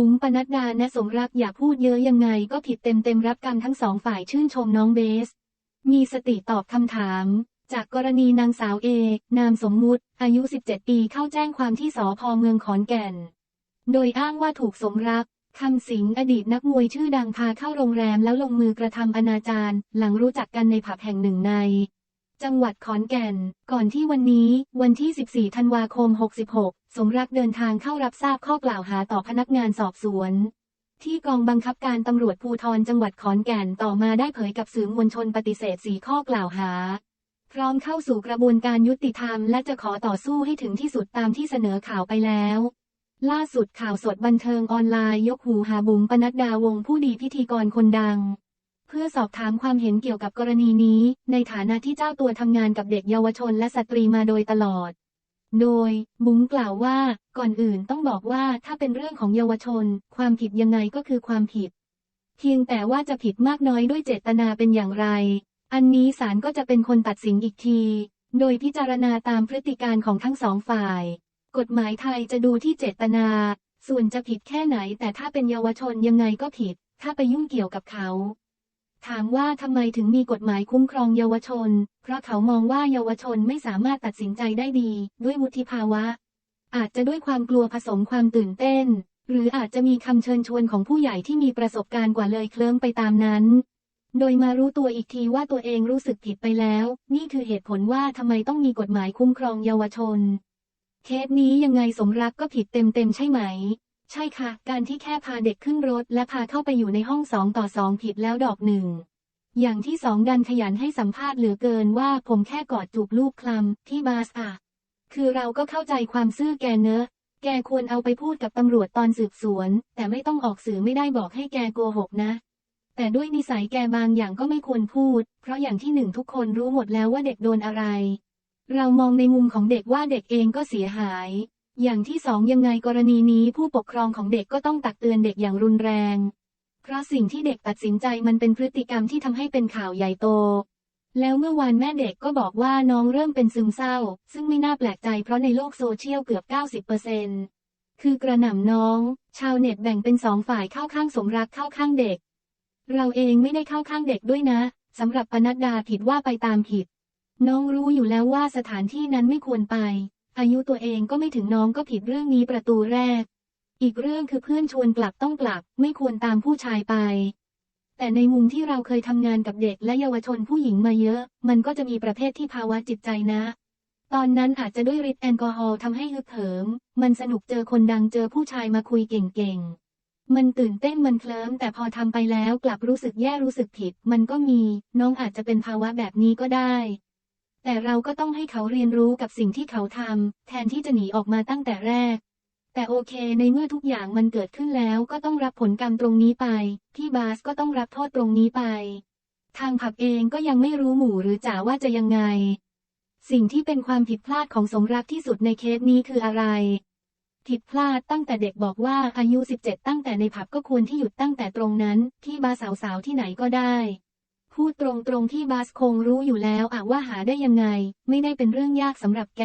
บุ๋มปนัดดาและสมรักอย่าพูดเยอะยังไงก็ผิดเต็มเต็มๆรับกรรมทั้งสองฝ่ายชื่นชมน้องเบส มีสติตอบคำถาม จากกรณีนางสาวเอ นามสมมุติ อายุ 17 ปีเข้าแจ้งความที่สพเมืองขอนแก่น โดยอ้างว่าถูกสมรักคำสิงอดีตนักมวยชื่อดังพาเข้าโรงแรมแล้วลงมือกระทำอนาจารหลังรู้จักกันในผับแห่งหนึ่งใน จังหวัดขอนแก่น ก่อนที่วันนี้วันที่ 14 ธันวาคม 66 สมรักเดินทางเข้ารับทราบข้อกล่าวหาต่อพนักงานสอบสวน ที่กองบังคับการตำรวจภูธรจังหวัดขอนแก่นต่อมาได้เผยกับสื่อมวลชนปฏิเสธสีข้อกล่าวหา พร้อมเข้าสู่กระบวนการยุติธรรมและจะขอต่อสู้ให้ถึงที่สุดตามที่เสนอข่าวไปแล้วล่าสุดข่าวสดบันเทิงออนไลน์ยกหูหาบุ๋มปนัดดาวงผู้ดีพิธีกรคนดัง เพื่อสอบถามความเห็นเกี่ยวกับกรณีนี้ ในฐานะที่เจ้าตัวทำงานกับเด็กเยาวชนและสตรีมาโดยตลอด โดย บุ๋มกล่าวว่า ก่อนอื่นต้องบอกว่าถ้าเป็นเรื่องของเยาวชน ความผิดยังไงก็คือความผิด เพียงแต่ว่าจะผิดมากน้อยด้วยเจตนาเป็นอย่างไร อันนี้ศาลก็จะเป็นคนตัดสินอีกที โดยพิจารณาตามพฤติการของทั้งสองฝ่าย กฎหมายไทยจะดูที่เจตนา ส่วนจะผิดแค่ไหน แต่ถ้าเป็นเยาวชนยังไงก็ผิด ถ้าไปยุ่งเกี่ยวกับเขา ถามว่าทำไมถึงมีกฎหมายคุ้มครองเยาวชน เพราะเขามองว่าเยาวชนไม่สามารถตัดสินใจได้ดี ด้วยวุฒิภาวะ อาจจะด้วยความกลัวผสมความตื่นเต้น หรืออาจจะมีคำเชิญชวนของผู้ใหญ่ที่มีประสบการณ์กว่าเลยเคลิ้มไปตามนั้น โดยมารู้ตัวอีกทีว่าตัวเองรู้สึกผิดไปแล้ว นี่คือเหตุผลว่าทำไมต้องมีกฎหมายคุ้มครองเยาวชน เคสนี้ยังไงสมรักก็ผิดเต็มๆใช่ไหม ใช่ค่ะ การที่แค่พาเด็กขึ้นรถ และพาเข้าไปอยู่ในห้องสองต่อสองผิดแล้วดอกหนึ่ง อย่างที่สองดันขยันให้สัมภาษณ์เหลือเกินว่าผมแค่กอดจูบลูกคลำที่บาสอะคือเราก็เข้าใจความซื่อแกเนอะ แกควรเอาไปพูดกับตำรวจตอนสืบสวน แต่ไม่ต้องออกสื่อไม่ได้บอกให้แกโกหกนะ แต่ด้วยนิสัยแกบางอย่างก็ไม่ควรพูด เพราะอย่างที่หนึ่งทุกคนรู้หมดแล้วว่าเด็กโดนอะไร เรามองในมุมของเด็กว่าเด็กเองก็เสียหาย อย่างที่สองยังไงกรณีนี้ผู้ปกครองของเด็กก็ต้องตักเตือนเด็กอย่างรุนแรง เพราะสิ่งที่เด็กตัดสินใจมันเป็นพฤติกรรมที่ทำให้เป็นข่าวใหญ่โต แล้วเมื่อวานแม่เด็กก็บอกว่าน้องเริ่มเป็นซึมเศร้า ซึ่งไม่น่าแปลกใจเพราะในโลกโซเชียลเกือบ 90%คือกระหน่ำน้อง ชาวเน็ตแบ่งเป็นสองฝ่ายเข้าข้างสมรักเข้าข้างเด็ก เราเองไม่ได้เข้าข้างเด็กด้วยนะสำหรับปนัดดาผิดว่าไปตามผิด น้องรู้อยู่แล้วว่าสถานที่นั้นไม่ควรไป อายุตัวเองก็ไม่ถึงน้องก็ผิดเรื่องนี้ประตูแรก อีกเรื่องคือเพื่อนชวนกลับต้องกลับ ไม่ควรตามผู้ชายไป แต่ในมุมที่เราเคยทำงานกับเด็กและเยาวชนผู้หญิงมาเยอะ มันก็จะมีประเภทที่ภาวะจิตใจนะ ตอนนั้นอาจจะด้วยฤทธิ์แอลกอฮอล์ทำให้ฮึกเหิม มันสนุกเจอคนดังเจอผู้ชายมาคุยเก่งๆมันตื่นเต้นมันเคลิ้มแต่พอทำไปแล้วกลับรู้สึกแย่รู้สึกผิด มันก็มี น้องอาจจะเป็นภาวะแบบนี้ก็ได้ แต่เราก็ต้องให้เขาเรียนรู้กับสิ่งที่เขาทำแทนที่จะหนีออกมาตั้งแต่แรก แต่โอเค ในเมื่อทุกอย่างมันเกิดขึ้นแล้วก็ต้องรับผลกรรมตรงนี้ไป พี่บาสก็ต้องรับโทษตรงนี้ไป ทางผับเองก็ยังไม่รู้หมู่หรือจ่าว่าจะยังไง สิ่งที่เป็นความผิดพลาดของสมรักที่สุดในเคสนี้คืออะไร ผิดพลาดตั้งแต่เด็กบอกว่าอายุ 17 ตั้งแต่ในผับก็ควรที่หยุดตั้งแต่ตรงนั้นที่บาสาวๆที่ไหนก็ได้ พูดตรงๆที่บาสคงรู้อยู่แล้วอะว่าหาได้ยังไง ไม่ได้เป็นเรื่องยากสำหรับแก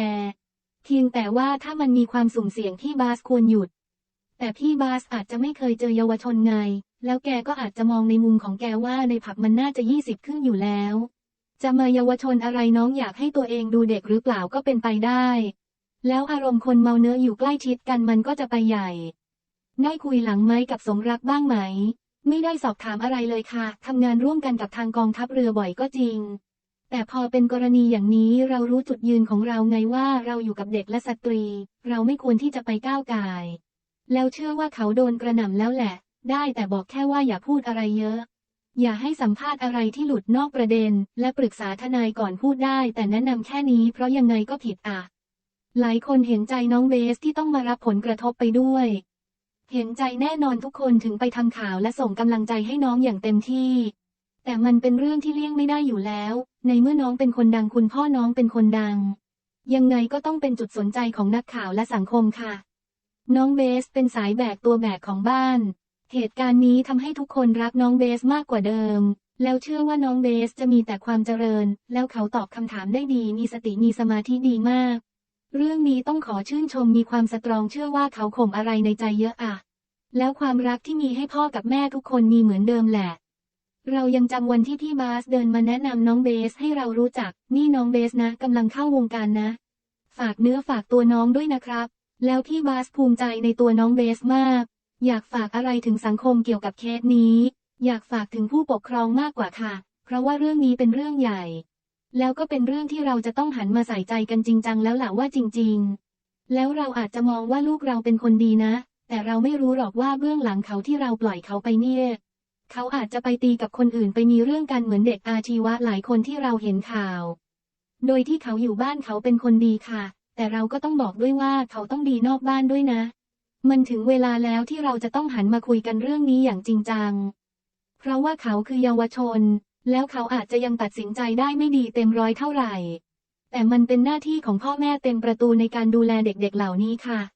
เพียงแต่ว่าถ้ามันมีความสุ่มเสี่ยงที่บาสควรหยุด แต่พี่บาสอาจจะไม่เคยเจอเยาวชนไง แล้วแกก็อาจจะมองในมุมของแกว่าในผับมันน่าจะยี่สิบขึ้นอยู่แล้ว จะมาเยาวชนอะไรน้องอยากให้ตัวเองดูเด็กหรือเปล่าก็เป็นไปได้ แล้วอารมณ์คนเมาเนื้ออยู่ใกล้ชิดกันมันก็จะไปใหญ่ ได้คุยหลังไหมกับสมรักบ้างไหม ไม่ได้สอบถามอะไรเลยค่ะทำงานร่วมกันกับทางกองทัพเรือบ่อยก็จริง แต่พอเป็นกรณีอย่างนี้เรารู้จุดยืนของเราไงว่าเราอยู่กับเด็กและสตรี เราไม่ควรที่จะไปก้าวไก่ายแล้วเชื่อว่าเขาโดนกระหน่ำแล้วแหละ ได้แต่บอกแค่ว่าอย่าพูดอะไรเยอะ อย่าให้สัมภาษณ์อะไรที่หลุดนอกประเด็น และปรึกษาทนายก่อนพูดได้ แต่แนะนำแค่นี้เพราะยังไงก็ผิดอะ หลายคนเห็นใจน้องเบสที่ต้องมารับผลกระทบไปด้วย เห็นใจแน่นอนทุกคนถึงไปทำข่าวและส่งกำลังใจให้น้องอย่างเต็มที่ แต่มันเป็นเรื่องที่เลี่ยงไม่ได้อยู่แล้ว ในเมื่อน้องเป็นคนดังคุณพ่อน้องเป็นคนดัง ยังไงก็ต้องเป็นจุดสนใจของนักข่าวและสังคมค่ะ น้องเบสเป็นสายแบกตัวแบกของบ้าน เหตุการณ์นี้ทำให้ทุกคนรักน้องเบสมากกว่าเดิม แล้วเชื่อว่าน้องเบสจะมีแต่ความเจริญ แล้วเขาตอบคำถามได้ดีมีสติมีสมาธิดีมาก เรื่องนี้ต้องขอชื่นชมมีความสตรองเชื่อว่าเขาข่มอะไรในใจเยอะอะแล้วความรักที่มีให้พ่อกับแม่ทุกคนมีเหมือนเดิมแหละ เรายังจำวันที่พี่บาสเดินมาแนะนำน้องเบสให้เรารู้จัก นี่น้องเบสนะกำลังเข้าวงการนะ ฝากเนื้อฝากตัวน้องด้วยนะครับ แล้วพี่บาสภูมิใจในตัวน้องเบสมาก อยากฝากอะไรถึงสังคมเกี่ยวกับเคสนี้ อยากฝากถึงผู้ปกครองมากกว่าค่ะ เพราะว่าเรื่องนี้เป็นเรื่องใหญ่ แล้วก็เป็นเรื่องที่เราจะต้องหันมาใส่ใจกันจริงจังแล้วล่ะว่าจริง ๆ แล้วเราอาจจะมองว่าลูกเราเป็นคนดีนะ แต่เราไม่รู้หรอกว่าเบื้องหลังเขาที่เราปล่อยเขาไปเนี่ยเขาอาจจะไปตีกับคนอื่นไปมีเรื่องกันเหมือนเด็กอาชีวะหลายคนที่เราเห็นข่าว โดยที่เขาอยู่บ้านเขาเป็นคนดีค่ะ แต่เราก็ต้องบอกด้วยว่าเขาต้องดีนอกบ้านด้วยนะ มันถึงเวลาแล้วที่เราจะต้องหันมาคุยกันเรื่องนี้อย่างจริงจัง เพราะว่าเขาคือเยาวชน แล้วเขาอาจจะยังตัดสินใจได้ไม่ดีเต็มร้อยเท่าไหร่ แต่มันเป็นหน้าที่ของพ่อแม่เต็มประตูในการดูแลเด็กๆเหล่านี้ค่ะ